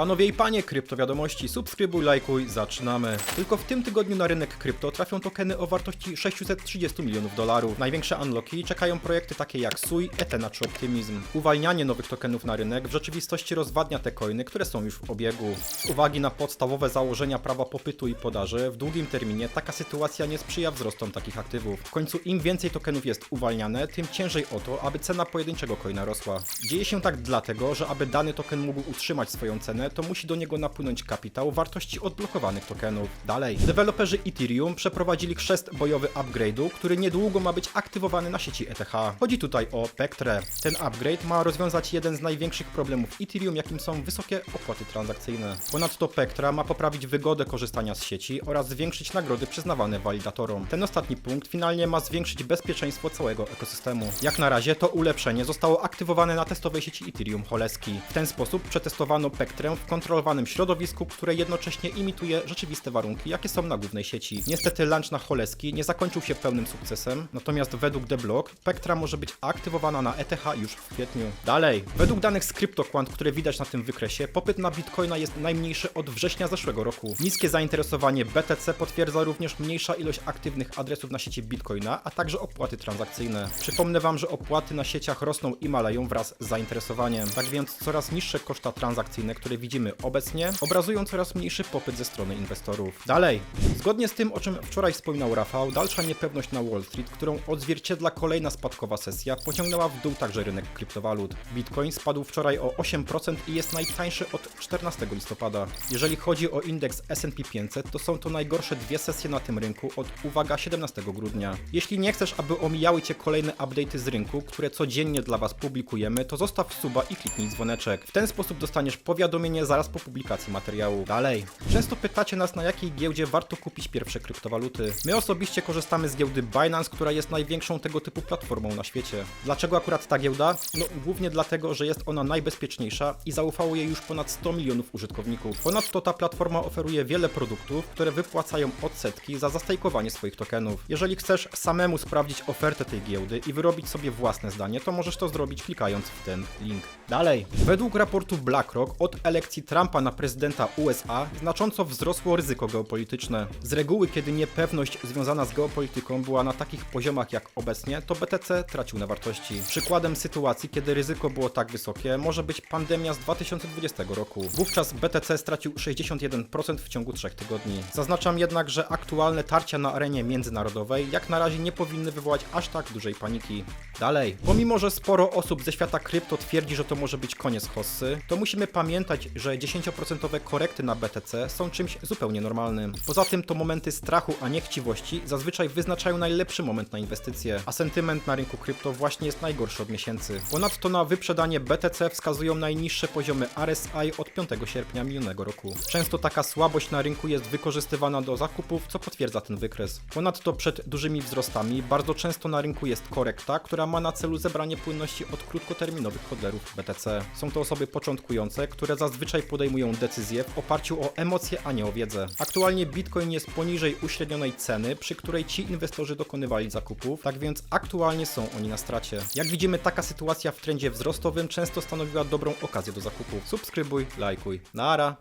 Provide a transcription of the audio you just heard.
Panowie i panie, kryptowiadomości, subskrybuj, lajkuj, zaczynamy. Tylko w tym tygodniu na rynek krypto trafią tokeny o wartości 630 milionów dolarów. Największe unlocki czekają projekty takie jak Sui, Ethena czy Optimism. Uwalnianie nowych tokenów na rynek w rzeczywistości rozwadnia te coiny, które są już w obiegu. Z uwagi na podstawowe założenia prawa popytu i podaży, w długim terminie taka sytuacja nie sprzyja wzrostom takich aktywów. W końcu im więcej tokenów jest uwalniane, tym ciężej o to, aby cena pojedynczego coina rosła. Dzieje się tak dlatego, że aby dany token mógł utrzymać swoją cenę, to musi do niego napłynąć kapitał wartości odblokowanych tokenów. Dalej. Deweloperzy Ethereum przeprowadzili chrzest bojowy upgrade'u, który niedługo ma być aktywowany na sieci ETH. Chodzi tutaj o Pectre. Ten upgrade ma rozwiązać jeden z największych problemów Ethereum, jakim są wysokie opłaty transakcyjne. Ponadto Pectra ma poprawić wygodę korzystania z sieci oraz zwiększyć nagrody przyznawane walidatorom. Ten ostatni punkt finalnie ma zwiększyć bezpieczeństwo całego ekosystemu. Jak na razie to ulepszenie zostało aktywowane na testowej sieci Ethereum Holeski. W ten sposób przetestowano W kontrolowanym środowisku, które jednocześnie imituje rzeczywiste warunki, jakie są na głównej sieci. Niestety launch na Holeski nie zakończył się pełnym sukcesem, natomiast według The Block Pectra może być aktywowana na ETH już w kwietniu. Dalej, według danych z CryptoQuant, które widać na tym wykresie, popyt na Bitcoina jest najmniejszy od września zeszłego roku. Niskie zainteresowanie BTC potwierdza również mniejsza ilość aktywnych adresów na sieci Bitcoina, a także opłaty transakcyjne. Przypomnę Wam, że opłaty na sieciach rosną i maleją wraz z zainteresowaniem. Tak więc coraz niższe koszta transakcyjne, które widzimy obecnie, obrazują coraz mniejszy popyt ze strony inwestorów. Dalej, zgodnie z tym, o czym wczoraj wspominał Rafał, dalsza niepewność na Wall Street, którą odzwierciedla kolejna spadkowa sesja, pociągnęła w dół także rynek kryptowalut. Bitcoin spadł wczoraj o 8% i jest najtańszy od 14 listopada. Jeżeli chodzi o indeks S&P 500, to są to najgorsze dwie sesje na tym rynku od, uwaga, 17 grudnia. Jeśli nie chcesz, aby omijały Cię kolejne update'y z rynku, które codziennie dla Was publikujemy, to zostaw suba i kliknij dzwoneczek. W ten sposób dostaniesz powiadomienie zaraz po publikacji materiału. Dalej. Często pytacie nas, na jakiej giełdzie warto kupić pierwsze kryptowaluty. My osobiście korzystamy z giełdy Binance, która jest największą tego typu platformą na świecie. Dlaczego akurat ta giełda? No, głównie dlatego, że jest ona najbezpieczniejsza i zaufało jej już ponad 100 milionów użytkowników. Ponadto ta platforma oferuje wiele produktów, które wypłacają odsetki za zastajkowanie swoich tokenów. Jeżeli chcesz samemu sprawdzić ofertę tej giełdy i wyrobić sobie własne zdanie, to możesz to zrobić klikając w ten link. Dalej. Według raportu BlackRock od elekcji Trumpa na prezydenta USA znacząco wzrosło ryzyko geopolityczne. Z reguły, kiedy niepewność związana z geopolityką była na takich poziomach jak obecnie, to BTC tracił na wartości. Przykładem sytuacji, kiedy ryzyko było tak wysokie, może być pandemia z 2020 roku. Wówczas BTC stracił 61% w ciągu 3 tygodni. Zaznaczam jednak, że aktualne tarcia na arenie międzynarodowej jak na razie nie powinny wywołać aż tak dużej paniki. Dalej. Pomimo, że sporo osób ze świata krypto twierdzi, że to może być koniec hossy, to musimy pamiętać, że 10% korekty na BTC są czymś zupełnie normalnym. Poza tym to momenty strachu, a nie chciwości zazwyczaj wyznaczają najlepszy moment na inwestycje, a sentyment na rynku krypto właśnie jest najgorszy od miesięcy. Ponadto na wyprzedanie BTC wskazują najniższe poziomy RSI od 5 sierpnia minionego roku. Często taka słabość na rynku jest wykorzystywana do zakupów, co potwierdza ten wykres. Ponadto przed dużymi wzrostami bardzo często na rynku jest korekta, która ma na celu zebranie płynności od krótkoterminowych hodlerów BTC. Są to osoby początkujące, które zazwyczaj podejmują decyzje w oparciu o emocje, a nie o wiedzę. Aktualnie Bitcoin jest poniżej uśrednionej ceny, przy której ci inwestorzy dokonywali zakupów, tak więc aktualnie są oni na stracie. Jak widzimy, taka sytuacja w trendzie wzrostowym często stanowiła dobrą okazję do zakupów. Subskrybuj, lajkuj. Nara!